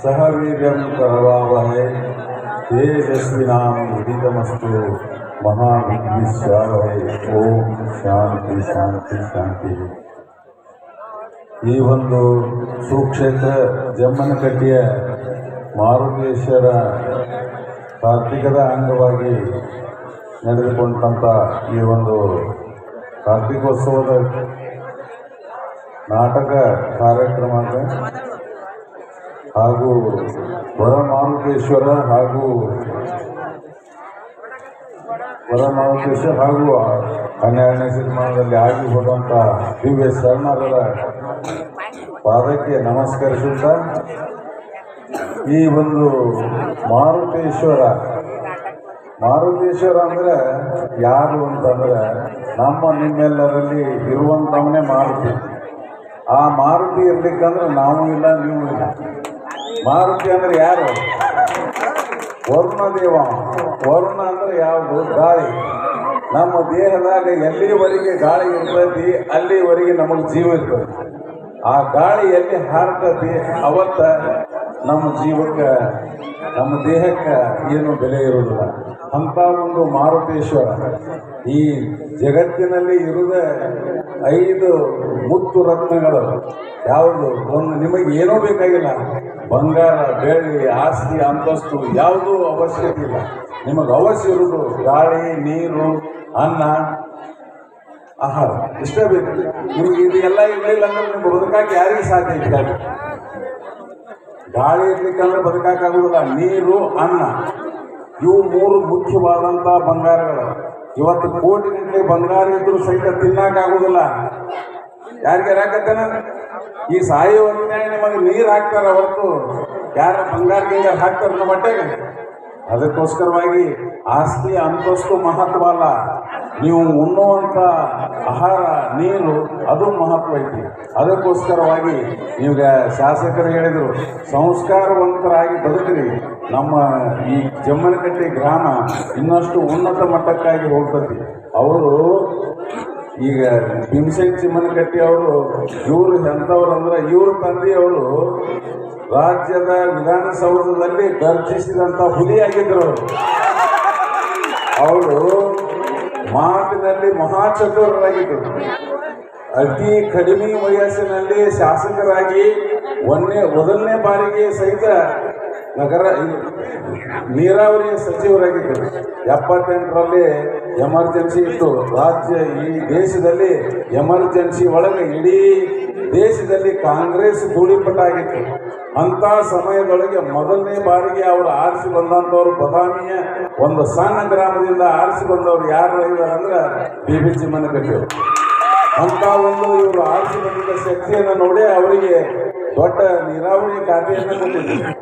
ವೀರ್ಯಂ ಕರವಾವಹೈ ತೇಜಸ್ವಿನಾಂ ಉದಿತಮಸ್ತು ಮಹಾವಿದ್ವಿಶ್ವಾವಹೈ ಓಂ ಶಾಂತಿ ಶಾಂತಿ ಶಾಂತಿ. ಈ ಒಂದು ಸುಕ್ಷೇತ್ರ ಜಮ್ಮನಕಟ್ಟಿಯ ಮಾರುತೇಶ್ವರ ಕಾರ್ತಿಕದ ಅಂಗವಾಗಿ ನಡೆದುಕೊಂಡಂಥ ಈ ಒಂದು ಕಾರ್ತಿಕೋತ್ಸವದ ನಾಟಕ ಕಾರ್ಯಕ್ರಮ ಅಂತ ಹಾಗೂ ವರಮಾರುತೇಶ್ವರ ಹಾಗೂ ವರಮಾರುತೇಶ್ವರ ಹಾಗೂ ಹನ್ನೆರಡನೇ ಶತಮಾನದಲ್ಲಿ ಆಗಿ ಹೋದಂಥ ದಿವ್ಯ ಶರಣರರ ಪಾದಕ್ಕೆ ನಮಸ್ಕರಿಸುತ್ತಾ ಈ ಒಂದು ಮಾರುತೇಶ್ವರ. ಮಾರುತೇಶ್ವರ ಅಂದ್ರೆ ಯಾರು ಅಂತಂದ್ರೆ ನಮ್ಮ ನಿಮ್ಮೆಲ್ಲರಲ್ಲಿ ಇರುವಂತವನೇ ಮಾರುತಿ. ಆ ಮಾರುತಿ ಇರ್ಲಿಕ್ಕಂದ್ರೆ ನಾವು ಇಲ್ಲ, ನೀವು ಇಲ್ಲ. ಮಾರುತಿ ಅಂದ್ರೆ ಯಾರು? ವರುಣ ದೇವ ವರುಣ ಅಂದ್ರೆ ಯಾವುದು? ಗಾಳಿ. ನಮ್ಮ ದೇಹದಾಗ ಎಲ್ಲಿವರೆಗೆ ಗಾಳಿ ಇರ್ತೈತಿ, ಅಲ್ಲಿವರೆಗೆ ನಮಗೆ ಜೀವ ಇರ್ತದೆ ಆ ಗಾಳಿ ಎಲ್ಲಿ ಹಾರ್ತತಿ ಅವತ್ತ ನಮ್ಮ ಜೀವಕ್ಕೆ, ನಮ್ಮ ದೇಹಕ್ಕೆ ಏನು ಬೆಲೆ ಇರುವುದಿಲ್ಲ. ಅಂತ ಒಂದು ಮಾರುತೇಶ್ವರ ಈ ಜಗತ್ತಿನಲ್ಲಿ ಇರುವುದೇ ಐದು ಮುತ್ತು ರತ್ನಗಳು. ಯಾವುದು? ಒಂದು ನಿಮಗೆ ಏನೂ ಬೇಕಾಗಿಲ್ಲ. ಬಂಗಾರ, ಬೆಳ್ಳಿ, ಆಸ್ತಿ, ಅಂತಸ್ತು ಯಾವುದೂ ಅವಶ್ಯಕತೆ ಇಲ್ಲ. ನಿಮಗೆ ಅವಶ್ಯ ಇರುವುದು ಗಾಳಿ, ನೀರು, ಅನ್ನ, ಆಹಾರ. ಇಷ್ಟೇ ಬೇಕು. ನಿಮಗೆ ಇದು ಎಲ್ಲ ಇರಲಿಲ್ಲ ಅಂದ್ರೆ ನಿಮ್ಗೆ ಬದುಕಾಗಿ ಯಾರಿಗೂ ಸಾಧ್ಯ ಇಲ್ಲ. ಗಾಳಿ ಇರ್ಲಿಕ್ಕಂದ್ರೆ ಬದುಕಾಕಾಗುವುದಿಲ್ಲ ನೀರು, ಅನ್ನ. ಇವು ಮೂರು ಮುಖ್ಯವಾದಂಥ ಬಂಗಾರಗಳು. ಇವತ್ತು ಕೋಟಿ ಗಂಟೆ ಬಂಗಾರ ಇದ್ರು ಸಹಿತ ತಿನ್ನಕ್ಕಾಗುದಿಲ್ಲ ಯಾರಿಗೆ ಹಾಕತ್ತೇನ ಈ ಸಾಯುವ ಹೊತ್ತಿನಾಗ ನಿಮಗೆ ನೀರು ಹಾಕ್ತಾರ ಹೊರತು. ಯಾರ ಬಂಗಾರ ಗಿಂಗಾರ ಹಾಕ್ತಾರ ಬಟ್ಟೆಗೆ? ಅದಕ್ಕೋಸ್ಕರವಾಗಿ ಆಸ್ತಿ ಅಂತಸ್ತು ಮಹತ್ವ ಅಲ್ಲ. ನೀವು ಉಣ್ಣುವಂಥ ಆಹಾರ, ನೀರು ಅದು ಮಹತ್ವ ಐತಿ. ಅದಕ್ಕೋಸ್ಕರವಾಗಿ ನಿಮ್ಗೆ ಶಾಸಕರು ಹೇಳಿದರು, ಸಂಸ್ಕಾರವಂತರಾಗಿ ಬದುಕಿರಿ. ನಮ್ಮ ಈ ಜಮ್ಮನಕಟ್ಟೆ ಗ್ರಾಮ ಇನ್ನಷ್ಟು ಉನ್ನತ ಮಟ್ಟಕ್ಕಾಗಿ ಹೋಗ್ತದೆ ಅವರು ಈಗ ಭೀಮಸೇನ್ ಚಿಮ್ಮನಕಟ್ಟಿ ಅವರು, ಇವರು ಎಂಥವ್ರು ಅಂದ್ರೆ ತಂದಿ ತಂದೆಯವರು ರಾಜ್ಯದ ವಿಧಾನಸೌಧದಲ್ಲಿ ಗರ್ಜಿಸಿದಂಥ ಹುಲಿಯಾಗಿದ್ದರು. ಅವರು ಅವರು ಮಾತಿನಲ್ಲಿ ಮಹಾಚತುರರಾಗಿದ್ದರು ಅತಿ ಕಡಿಮೆ ವಯಸ್ಸಿನಲ್ಲಿ ಶಾಸಕರಾಗಿ ಒಂದನೇ ಮೊದಲನೇ ಬಾರಿಗೆ ಸಹಿತ ನಗರ ನೀರಾವರಿ ಸಚಿವರಾಗಿದ್ದರು ಎಪ್ಪತ್ತೆಂಟರಲ್ಲಿ ಎಮರ್ಜೆನ್ಸಿ ಇತ್ತು. ರಾಜ್ಯ ಈ ದೇಶದಲ್ಲಿ ಎಮರ್ಜೆನ್ಸಿ ಒಳಗೆ ಇಡೀ ದೇಶದಲ್ಲಿ ಕಾಂಗ್ರೆಸ್ ಧೂಳಿಪಟ್ಟಾಗಿತ್ತು ಅಂಥ ಸಮಯದೊಳಗೆ ಮೊದಲನೇ ಬಾರಿಗೆ ಅವರು ಆರಿಸಿ ಬಂದಂಥವ್ರು ಬದಾಮಿಯ ಒಂದು ಸಣ್ಣ ಗ್ರಾಮದಿಂದ ಆರಿಸಿ ಬಂದವರು ಯಾರು ಇದ್ದಾರೆ ಅಂದ್ರೆ ಬಿ ಬಿ ಕಟ್ಟಿದ್ರು ಅಂತ ಒಂದು ಇವರು ಆರಿಸಿ ಬಂದಿದ್ದ ಶಕ್ತಿಯನ್ನು ನೋಡಿ ಅವರಿಗೆ ದೊಡ್ಡ ನೀರಾವರಿ ಖಾತೆಯನ್ನು ಕೊಟ್ಟಿದ್ರು.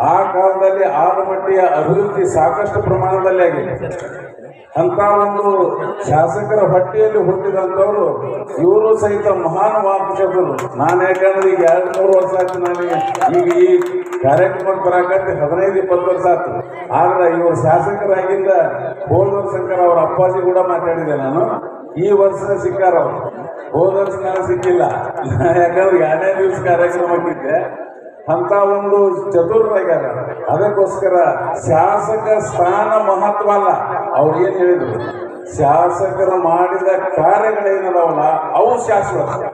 ಆ ಕಾಲದಲ್ಲಿ ಆಲಮಟ್ಟಿಯ ಅಭಿವೃದ್ಧಿ ಸಾಕಷ್ಟು ಪ್ರಮಾಣದಲ್ಲಿ ಆಗಿದೆ. ಅಂತ ಒಂದು ಶಾಸಕರ ಹೊಟ್ಟೆಯಲ್ಲಿ ಹುಟ್ಟಿದಂಥವ್ರು, ಇವರು ಸಹಿತ ಮಹಾನ್ ವಾಕ್ಚತುರು ನಾನು ಯಾಕಂದ್ರೆ ಈಗ ಎರಡು, ಮೂರು ವರ್ಷ ಆಯ್ತು ನನಗೆ. ಈಗ ಈ ಕಾರ್ಯಕ್ರಮಕ್ಕೆ ಬರಾಕತ್ತೆ ಹದಿನೈದು, ಇಪ್ಪತ್ತು ವರ್ಷ ಆಯ್ತು. ಆದ್ರೆ ಇವರು ಶಾಸಕರಾಗಿಂದ ಹೋದ ಶಂಕರ್ ಅವ್ರ ಅಪ್ಪಾಜಿ ಕೂಡ ಮಾತಾಡಿದೆ ನಾನು. ಈ ವರ್ಷ ಸಿಕ್ಕಾರ ಅವರು. ಹೋದ ವರ್ಷ ನಾನು ಸಿಕ್ಕಿಲ್ಲ. ಯಾಕಂದ್ರೆ ಎರಡನೇ ದಿವಸ ಕಾರ್ಯಕ್ರಮಕ್ಕಿದ್ದೆ. ಅಂತ ಒಂದು ಚತುರ್ರಾಗ್ಯಾರ ಅದಕ್ಕೋಸ್ಕರ ಶಾಸಕ ಸ್ಥಾನ ಮಹತ್ವ ಅಲ್ಲ. ಅವ್ರು ಏನ್ ಹೇಳಿದ್ರು? ಶಾಸಕರು ಮಾಡಿದ ಕಾರ್ಯಗಳೇನದಾವಲ್ಲ, ಅವು ಶಾಶ್ವತ.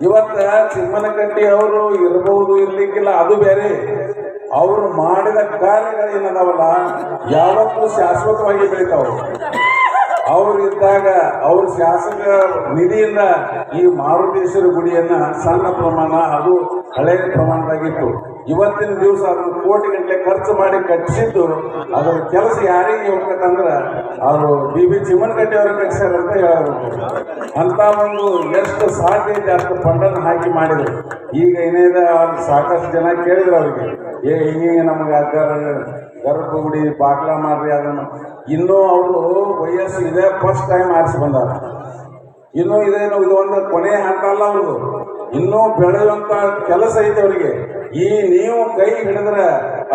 ಇವತ್ತ ಚಿಮ್ಮನಕಟ್ಟಿ ಅವರು ಇರಬಹುದು ಇರ್ಲಿಕ್ಕಿಲ್ಲ, ಅದು ಬೇರೆ. ಅವರು ಮಾಡಿದ ಕಾರ್ಯಗಳೇನದಾವಲ್ಲ, ಯಾವತ್ತೂ ಶಾಶ್ವತವಾಗಿ ಬೆಳಿತಾವ. ಅವ್ರು ಇದ್ದಾಗ ಅವ್ರ ಶಾಸಕ ನಿಧಿಯಿಂದ ಈ ಮಾರುತೇಶ್ವರ ಗುಡಿಯನ್ನ ಸಣ್ಣ ಪ್ರಮಾಣ, ಅದು ಹಳೆ ಪ್ರಮಾಣದಾಗಿತ್ತು. ಇವತ್ತಿನ ದಿವಸ ಅದನ್ನು ಕೋಟಿ ಗಂಟೆ ಖರ್ಚು ಮಾಡಿ ಕಟ್ಟಿಸಿದ್ದು ಅದರ ಕೆಲಸ ಯಾರಿಗೆ ಹೋಗ್ಬೇಕಂದ್ರೆ ಅವರು ಬಿ ಬಿ ಚಿಮ್ಮನಕಟ್ಟಿ ಅವರು ಕಟ್ಟಿಸ್ಯಾರ ಅಂತ ಹೇಳಬೇಕು ಅಂತ ಒಂದು ಎಷ್ಟು ಸಾಧ್ಯ ಇದೆ ಅಷ್ಟು ಫಂಡನ್ನು ಹಾಕಿ ಮಾಡಿದ್ರು. ಈಗ ಏನಿದೆ ಅವ್ರು ಸಾಕಷ್ಟು ಜನ ಕೇಳಿದ್ರು ಅವ್ರಿಗೆ. ಏ ಹಿಂಗೆ ನಮಗೆ ಅಗ್ಗಾರ ಗರ್ಭಗುಡಿ ಬಾಗ್ಲ ಮಾಡ್ರಿ ಅದನ್ನು. ಇನ್ನೂ ಅವರು ವಯಸ್ಸು ಇದೆ ಫಸ್ಟ್ ಟೈಮ್ ಆರಿಸಿ ಬಂದಾರ. ಇನ್ನೂ ಇದೇನು, ಇದು ಒಂದು ಕೊನೆ ಹಂತ ಅಲ್ಲ ಅವ್ರದ್ದು. ಇನ್ನೂ ಬೆಳೆಯುವಂತ ಕೆಲಸ ಐತೆ ಅವರಿಗೆ. ಈ ನೀವು ಕೈ ಹಿಡಿದ್ರೆ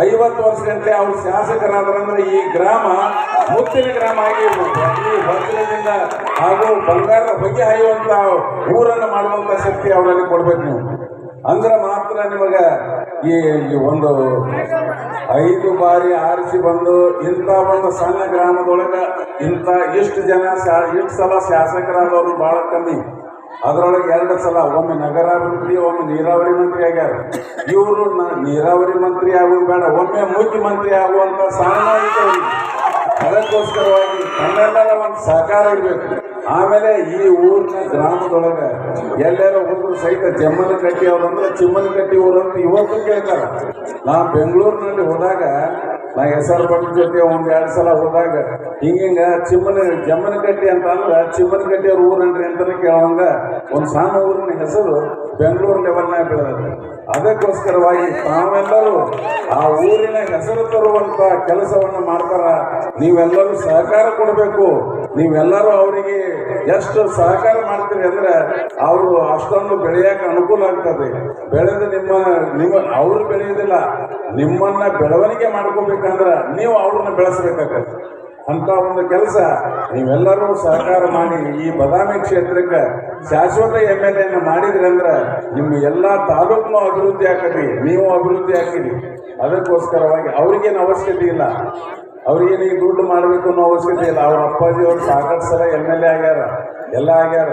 ಐವತ್ತು ವರ್ಷ ಗಂಟೆ ಅವ್ರು ಶಾಸಕರಾದ್ರಂದ್ರೆ ಈ ಗ್ರಾಮ ಮುತ್ತಿನ ಗ್ರಾಮ ಆಗಿ ಈ ವಜ್ರದಿಂದ ಹಾಗೂ ಬಂಗಾರ ಬಗ್ಗೆ ಹಾಯುವಂತ ಊರನ್ನು ಮಾಡುವಂತ ಶಕ್ತಿ ಅವರಲ್ಲಿ ಕೊಡ್ಬೇಕು ನೀವು. ಅಂದ್ರೆ ಮಾತ್ರ ನಿಮಗೆ ಈ ಒಂದು ಐದು ಬಾರಿ ಆರಿಸಿ ಬಂದು ಇಂಥ ಒಂದು ಸಣ್ಣ ಗ್ರಾಮದೊಳಗ ಇಂಥ ಇಷ್ಟು ಜನ ಇಷ್ಟು ಸಲ ಶಾಸಕರಾದವರು ಬಹಳ ಕಮ್ಮಿ. ಅದರೊಳಗೆ ಎರಡು ಸಲ ಒಮ್ಮೆ ನಗರಾಭಿವೃದ್ಧಿ, ಒಮ್ಮೆ ನೀರಾವರಿ ಮಂತ್ರಿ ಆಗ್ಯಾರ. ಇವರು ನೀರಾವರಿ ಮಂತ್ರಿ ಆಗುವುದು ಬೇಡ, ಒಮ್ಮೆ ಮುಖ್ಯಮಂತ್ರಿ ಆಗುವಂತ ಸಾಮಾಜಿಕ. ಅದಕ್ಕೋಸ್ಕರವಾಗಿ ತನ್ನೆಲ್ಲರ ಒಂದು ಸಹಕಾರ ಇರಬೇಕು ಆಮೇಲೆ ಈ ಊರಿನ ಗ್ರಾಮದೊಳಗೆ ಎಲ್ಲೆಲ್ಲ ಒಬ್ಬರು ಸಹಿತ ಜಮ್ಮನ ಕಟ್ಟಿ ಅವ್ರು ಅಂದ್ರೆ ಚಿಮ್ಮನ ಕಟ್ಟಿ ಊರು ಅಂತ ಇವತ್ತು ಕೇಳ್ತಾರೆ. ನಾ ಬೆಂಗಳೂರಿನಲ್ಲಿ ಹೋದಾಗ ನಾ ಹೆಸರು ಬಂದ ಜೊತೆ ಒಂದು ಎರಡು ಸಲ ಹೋದಾಗ ಹಿಂಗಿಂಗ ಚಿಮ್ಮನ, ಜಮ್ಮನ ಕಟ್ಟಿ ಅಂತ ಅಂದ್ರೆ ಚಿಮ್ಮನ ಕಟ್ಟಿ ಅವ್ರ ಊರನ್ರಿ ಅಂತಲೇ ಕೇಳುವಂಗ ಒಂದು ಸಣ್ಣ ಊರಿನ ಹೆಸರು ಬೆಂಗಳೂರು ಲೆವೆಲ್ನಾಗ ಬೆಳೆದ ಅದಕ್ಕೋಸ್ಕರವಾಗಿ ತಾವೆಲ್ಲರೂ ಆ ಊರಿನ ಹೆಸರು ತರುವಂತ ಕೆಲಸವನ್ನು ಮಾಡ್ತಾರ, ನೀವೆಲ್ಲರೂ ಸಹಕಾರ ಕೊಡಬೇಕು. ನೀವೆಲ್ಲರೂ ಅವರಿಗೆ ಎಷ್ಟು ಸಹಕಾರ ಮಾಡ್ತೀರಿ ಅಂದ್ರೆ ಅವರು ಅಷ್ಟೊಂದು ಬೆಳೆಯಕ್ಕೆ ಅನುಕೂಲ ಆಗ್ತದೆ. ಬೆಳೆದು ನಿಮ್ಮ ನಿಮ್ಮ, ಅವ್ರು ಬೆಳೆಯೋದಿಲ್ಲ. ನಿಮ್ಮನ್ನ ಬೆಳವಣಿಗೆ ಮಾಡ್ಕೋಬೇಕಂದ್ರೆ ನೀವು ಅವ್ರನ್ನ ಬೆಳೆಸ್ಬೇಕಾಗತ್ತೆ. ಅಂತ ಒಂದು ಕೆಲಸ. ನೀವೆಲ್ಲರೂ ಸಹಕಾರ ಮಾಡಿ ಈ ಬದಾಮಿ ಕ್ಷೇತ್ರಕ್ಕೆ ಶಾಶ್ವತ ಎಂ ಎಲ್ ಎನ್ನು ಮಾಡಿದ್ರಿ ಅಂದ್ರೆ ನಿಮ್ಮ ಎಲ್ಲ ತಾಲೂಕು ಅಭಿವೃದ್ಧಿ ಆಕತಿ ನೀವು ಅಭಿವೃದ್ಧಿ ಆಕಿರಿ ಅದಕ್ಕೋಸ್ಕರವಾಗಿ ಅವ್ರಿಗೇನು ಅವಶ್ಯಕತೆ ಇಲ್ಲ. ಅವ್ರಿಗೇನು ಈ ದುಡ್ಡು ಮಾಡಬೇಕು ಅನ್ನೋ ಅವಶ್ಯಕತೆ ಇಲ್ಲ. ಅವ್ರ ಅಪ್ಪಾಜಿ ಅವ್ರು ಸಾಕಷ್ಟು ಸಲ ಎಂ ಎಲ್ ಎ ಆಗ್ಯಾರ. ಎಲ್ಲ ಆಗ್ಯಾರ.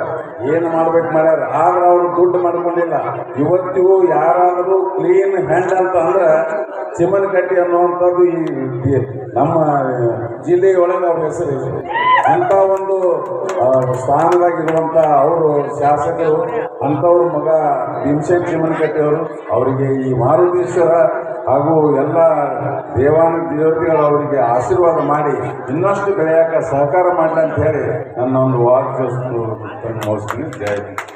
ಏನು ಮಾಡ್ಬೇಕು ಮಾಡ್ಯಾರ? ಆದ್ರೆ ಅವರು ದುಡ್ಡು ಮಾಡ್ಕೊಂಡಿಲ್ಲ. ಇವತ್ತಿಗೂ ಯಾರಾದರೂ ಕ್ಲೀನ್ ಹ್ಯಾಂಡ್ ಅಂತ ಅಂದ್ರೆ ಚಿಮನ್ ಕಟ್ಟಿ ಅನ್ನುವಂಥದ್ದು ಈ ನಮ್ಮ ಜಿಲ್ಲೆಯೊಳಗೆ ಅವ್ರ ಹೆಸರು ಅಂತ ಒಂದು ಸ್ಥಾನದಾಗಿರುವಂಥ ಅವರು ಶಾಸಕರು, ಅಂಥವ್ರ ಮಗ ಭೀಮಸೇನ್ ಚಿಮನ್ ಕಟ್ಟಿ ಅವರು ಅವರಿಗೆ ಈ ಮಾರುತೇಶ್ವರ ಹಾಗೂ ಎಲ್ಲ ದೇವಾನ ದೇವತೆಗಳು ಅವರಿಗೆ ಆಶೀರ್ವಾದ ಮಾಡಿ ಇನ್ನಷ್ಟು ಬೆಳೆಯಕ್ಕೆ ಸಹಕಾರ ಮಾಡಿ ಅಂತ ಹೇಳಿ ನನ್ನ ಒಂದು ವಾಕ್ né? Devem.